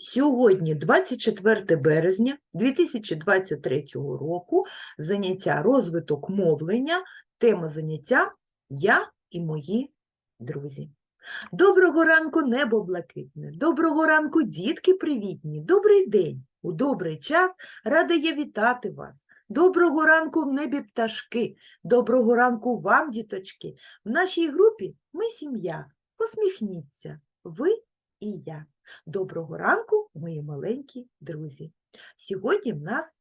Сьогодні 24 березня 2023 року, заняття розвиток мовлення, тема заняття Я і мої друзі. Доброго ранку, небо блакитне, доброго ранку, дітки привітні, добрий день, у добрий час рада я вітати вас. Доброго ранку в небі пташки, доброго ранку вам, діточки. В нашій групі ми сім'я. Посміхніться, ви і я. Доброго ранку, мої маленькі друзі. Сьогодні в нас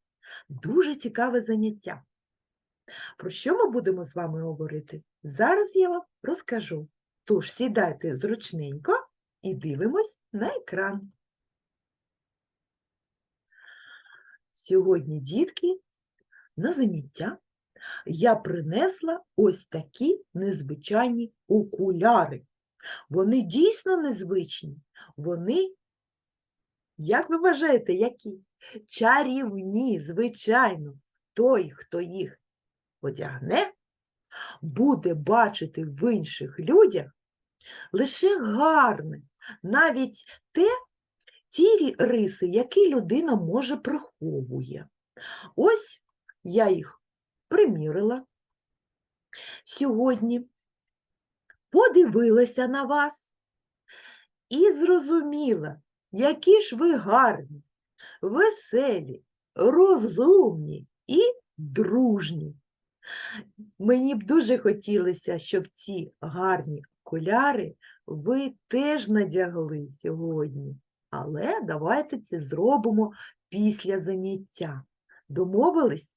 дуже цікаве заняття. Про що ми будемо з вами говорити? Зараз я вам розкажу. Тож сідайте зручненько і дивимось на екран. Сьогодні, дітки, на заняття я принесла ось такі незвичайні окуляри. Вони дійсно незвичні. Вони, як ви вважаєте, які? Чарівні, звичайно. Той, хто їх одягне, буде бачити в інших людях лише гарне, навіть те, ті риси, які людина може приховує. Ось я їх примірила сьогодні, подивилася на вас і зрозуміла, які ж ви гарні, веселі, розумні і дружні. Мені б дуже хотілося, щоб ці гарні окуляри ви теж надягли сьогодні. Але давайте це зробимо після заняття. Домовились?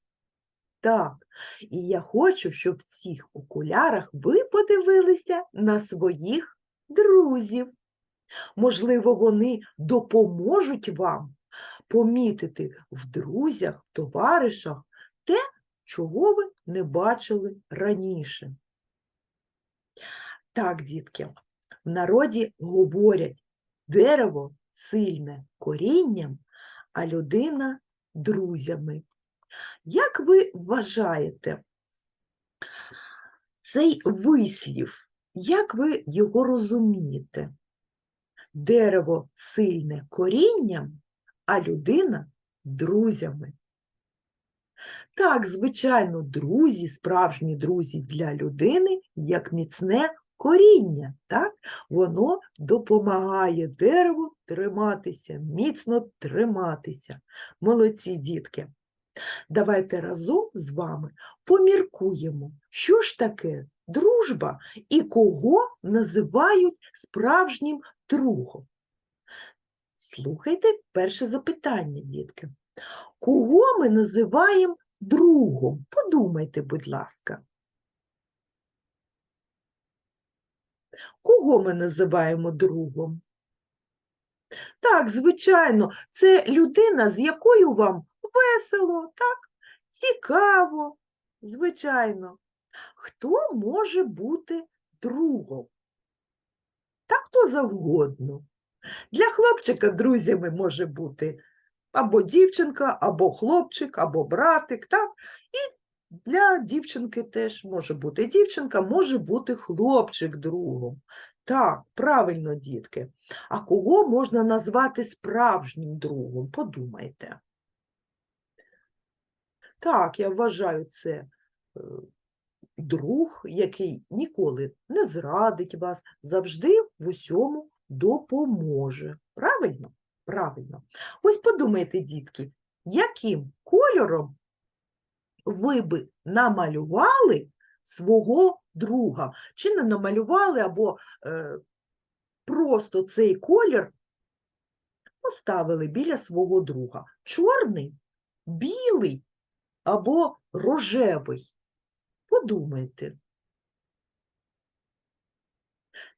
Так. І я хочу, щоб в цих окулярах ви подивилися на своїх друзів. Можливо, вони допоможуть вам помітити в друзях, товаришах те, чого ви не бачили раніше. Так, дітки, в народі говорять, дерево сильне корінням, а людина друзями. Як ви вважаєте, цей вислів, як ви його розумієте? Дерево сильне корінням, а людина друзями. Так, звичайно, друзі, справжні друзі для людини, як міцне коріння, так? Воно допомагає дереву триматися, міцно триматися. Молодці, дітки. Давайте разом з вами поміркуємо, що ж таке дружба і кого називають справжнім другом. Слухайте перше запитання, дітки. Кого ми називаємо другом? Подумайте, будь ласка. Кого ми називаємо другом? Так, звичайно, це людина, з якою вам весело, так? Цікаво, звичайно. Хто може бути другом? Та хто завгодно. Для хлопчика друзями може бути або дівчинка, або хлопчик, або братик, так? І для дівчинки теж може бути дівчинка, може бути хлопчик другом. Так, правильно, дітки. А кого можна назвати справжнім другом? Подумайте. Так, я вважаю, це е, друг, який ніколи не зрадить вас, завжди в усьому допоможе. Правильно? Правильно. Ось подумайте, дітки, яким кольором ви би намалювали свого друга? Чи не намалювали, або е, просто цей колір поставили біля свого друга? Чорний, білий або рожевий? Подумайте.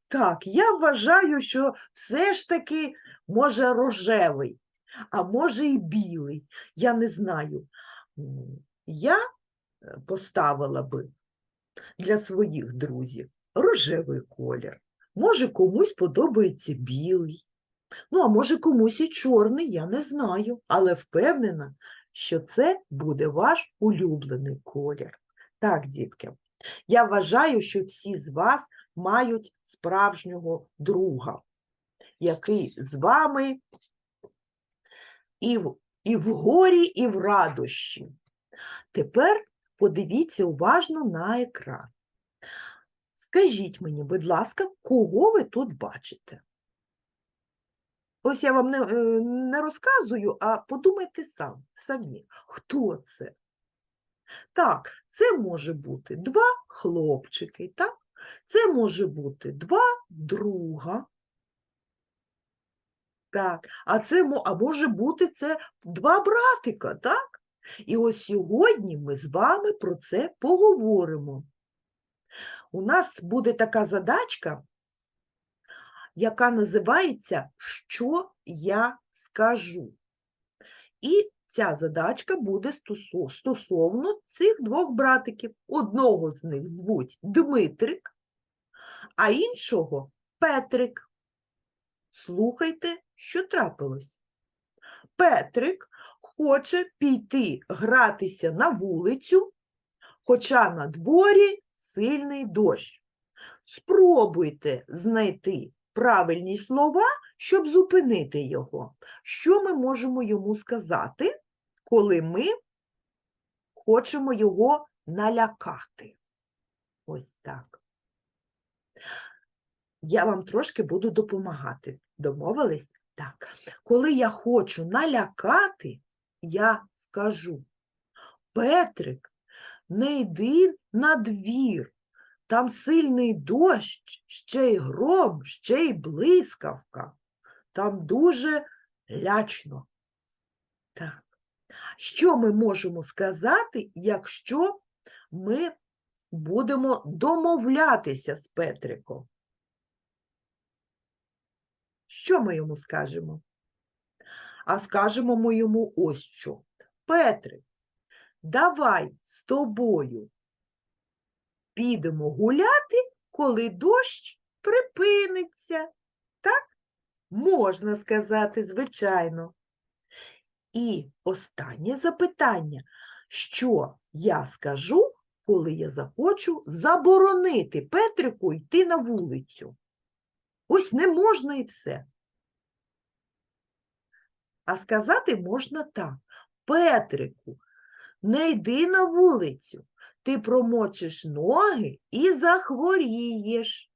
Так, я вважаю, що все ж таки може рожевий, а може і білий. Я не знаю. Я е, поставила би для своїх друзів рожевий колір. Може, комусь подобається білий. Ну, а може, комусь і чорний, я не знаю, але впевнена, що це буде ваш улюблений колір. Так, дітки, я вважаю, що всі з вас мають справжнього друга, який з вами і в, і в горі, і в радощі. Тепер подивіться уважно на екран. Скажіть мені, будь ласка, кого ви тут бачите? Ось я вам не, е, не розказую, а подумайте сам, самі, хто це? Так, це може бути два хлопчики, так? Це може бути два друга. Так, а це а може бути це два братика, так? І ось сьогодні ми з вами про це поговоримо. У нас буде така задачка, яка називається Що я скажу? І ця задачка буде стосовно цих двох братиків. Одного з них звуть Дмитрик, а іншого Петрик. Слухайте, що трапилось. Петрик хоче піти гратися на вулицю, хоча на дворі сильний дощ. Спробуйте знайти правильні слова, щоб зупинити його. Що ми можемо йому сказати, коли ми хочемо його налякати? Ось так. Я вам трошки буду допомагати. Домовились? Так. Коли я хочу налякати, я скажу: Петрик, не йди на двір. Там сильний дощ, ще й гром, ще й блискавка. Там дуже лячно. Так. Що ми можемо сказати, якщо ми будемо домовлятися з Петриком? Що ми йому скажемо? А скажемо ми йому ось що. Петрик, давай з тобою підемо гуляти, коли дощ припиниться. Так? Можна сказати, звичайно. І останнє запитання. Що я скажу, коли я захочу заборонити Петрику йти на вулицю? Ось не можна і все. А сказати можна так. Петрику, не йди на вулицю, ти промочиш ноги і захворієш.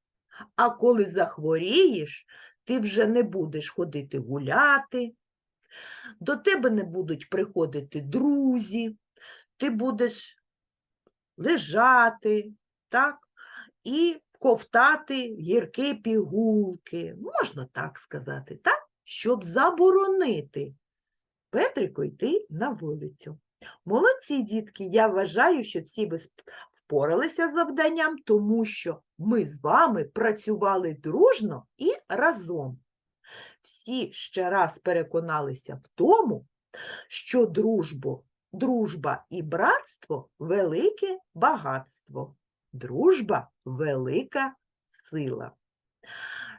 А коли захворієш, ти вже не будеш ходити гуляти, до тебе не будуть приходити друзі, ти будеш лежати, так? І ковтати гіркі пігулки, можна так сказати, так? Щоб заборонити Петрику йти на вулицю. Молодці, дітки, я вважаю, що всі ви впоралися з завданням, тому що ми з вами працювали дружно і разом. Всі ще раз переконалися в тому, що дружбу, дружба і братство велике багатство. Дружба велика сила.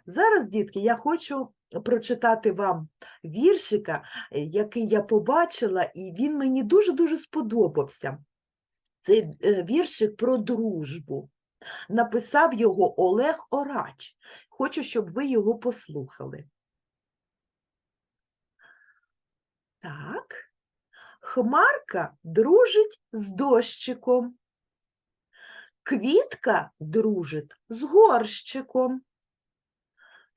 Зараз, дітки, я хочу прочитати вам віршика, е, який я побачила, і він мені дуже-дуже сподобався. Це е, віршик про дружбу. Написав його ОлегОрач. Хочу, щоб ви його послухали. Так. Хмарка дружить з дощиком. Квітка дружить з горщиком.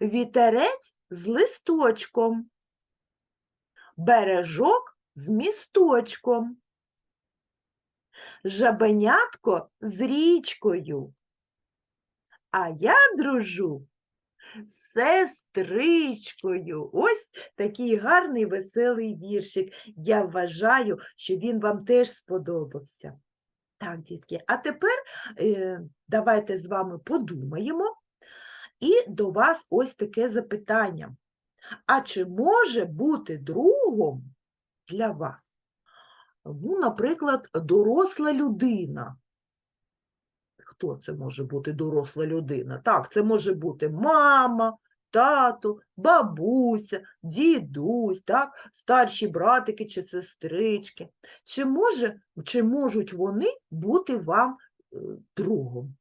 Вітерець з листочком. Бережок з місточком. Жабенятко з річкою. А я дружу з сестричкою. Ось такий гарний веселий віршик. Я вважаю, що він вам теж сподобався. Так, дітки, а тепер е, давайте з вами подумаємо. І до вас ось таке запитання. А чи може бути другом для вас? Ну, наприклад, доросла людина. Хто це може бути доросла людина? Так, це може бути мама, тато, бабуся, дідусь, так, старші братики чи сестрички. Чи, може, чи можуть вони бути вам е, другом?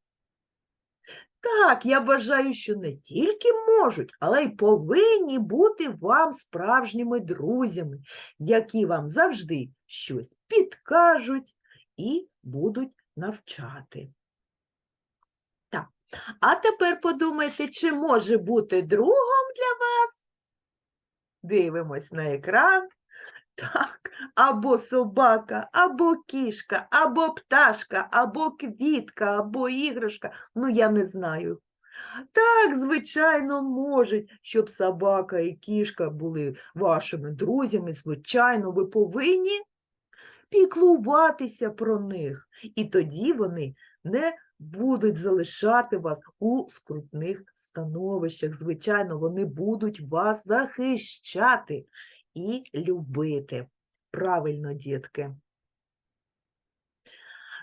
Так, я вважаю, що не тільки можуть, але й повинні бути вам справжніми друзями, які вам завжди щось підкажуть і будуть навчати. Так, а тепер подумайте, чи може бути другом для вас? Дивимось на екран. Так, або собака, або кішка, або пташка, або квітка, або іграшка. Ну, я не знаю. Так, звичайно, можуть, щоб собака і кішка були вашими друзями. Звичайно, ви повинні піклуватися про них. І тоді вони не будуть залишати вас у скрутних становищах. Звичайно, вони будуть вас захищати і любити. Правильно, дітки.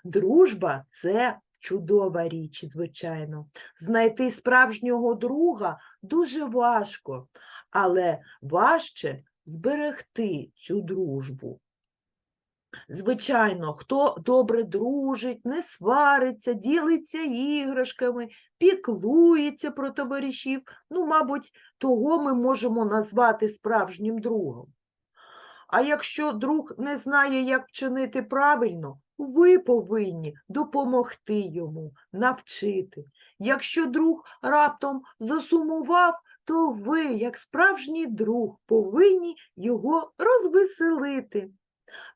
Дружба це чудова річ, звичайно. Знайти справжнього друга дуже важко, але важче зберегти цю дружбу. Звичайно, хто добре дружить, не свариться, ділиться іграшками, піклується про товаришів, ну, мабуть, того ми можемо назвати справжнім другом. А якщо друг не знає, як вчинити правильно, ви повинні допомогти йому, навчити. Якщо друг раптом засумував, то ви, як справжній друг, повинні його розвеселити.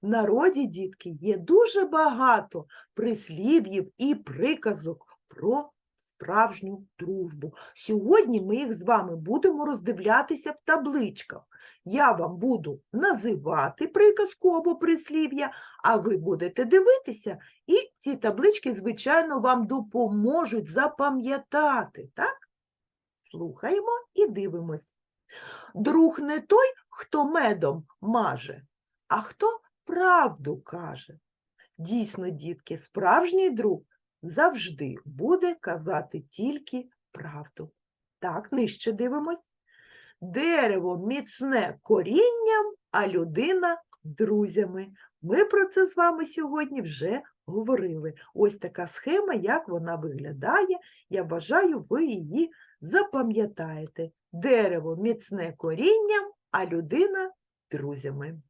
В народі, дітки, є дуже багато прислів'їв і приказок про справжню дружбу. Сьогодні ми їх з вами будемо роздивлятися в табличках. Я вам буду називати приказку або прислів'я, а ви будете дивитися, і ці таблички, звичайно, вам допоможуть запам'ятати, так? Слухаємо і дивимось. Друг не той, хто медом маже, а хто правду каже. Дійсно, дітки, справжній друг завжди буде казати тільки правду. Так, нижче дивимось. Дерево міцне корінням, а людина друзями. Ми про це з вами сьогодні вже говорили. Ось така схема, як вона виглядає. Я бажаю, ви її запам'ятаєте. Дерево міцне корінням, а людина друзями.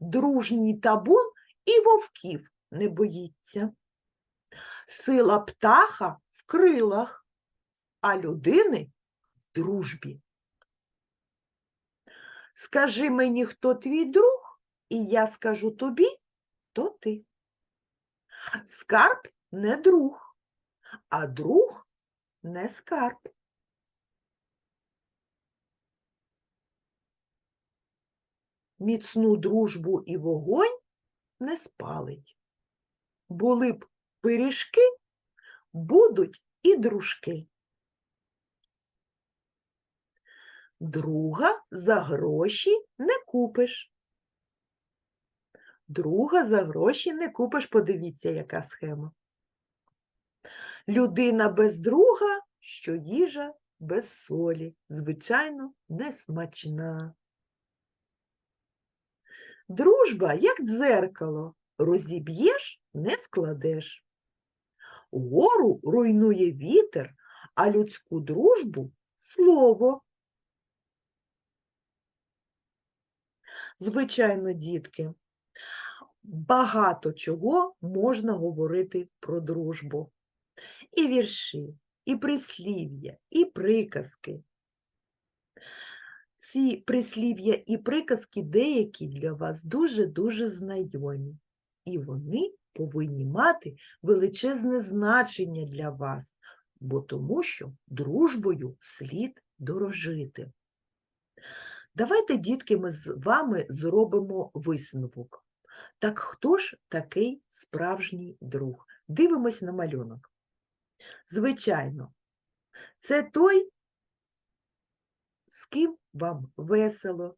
Дружній табун і вовків не боїться. Сила птаха в крилах, а людини в дружбі. Скажи мені, хто твій друг, і я скажу тобі, то ти. Скарб не друг, а друг не скарб. Міцну дружбу і вогонь не спалить. Були б пиріжки, будуть і дружки. Друга за гроші не купиш. Друга за гроші не купиш, подивіться, яка схема. Людина без друга, що їжа без солі, звичайно, не смачна. Дружба, як дзеркало, розіб'єш, не складеш. Гору руйнує вітер, а людську дружбу слово. Звичайно, дітки, багато чого можна говорити про дружбу. І вірші, і прислів'я, і приказки. Ці прислів'я і приказки деякі для вас дуже-дуже знайомі, і вони повинні мати величезне значення для вас, бо тому що дружбою слід дорожити. Давайте, дітки, ми з вами зробимо висновок. Так хто ж такий справжній друг? Дивимось на малюнок. Звичайно, це той, з ким вам весело,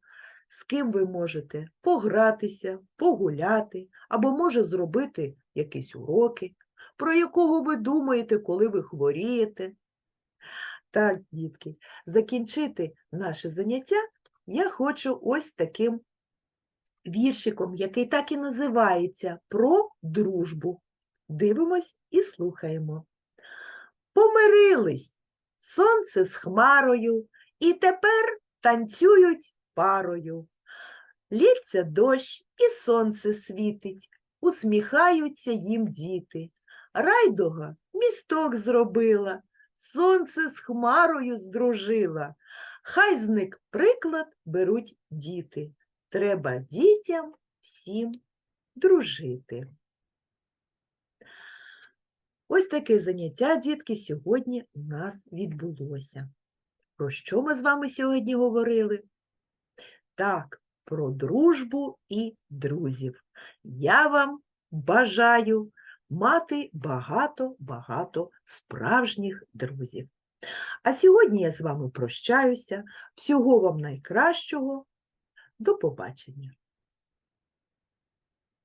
з ким ви можете погратися, погуляти, або може зробити якісь уроки, про якого ви думаєте, коли ви хворієте. Так, дітки, закінчити наше заняття я хочу ось таким віршиком, який так і називається Про дружбу. Дивимось і слухаємо. помирились сонце з хмарою, і тепер танцюють парою. Лється дощ, і сонце світить, усміхаються їм діти. Райдуга місток зробила, сонце з хмарою здружила. Хай з них приклад беруть діти. Треба дітям всім дружити. Ось таке заняття, дітки, сьогодні у нас відбулося. Про що ми з вами сьогодні говорили? Так, про дружбу і друзів. Я вам бажаю мати багато-багато справжніх друзів. А сьогодні я з вами прощаюся. Всього вам найкращого. До побачення!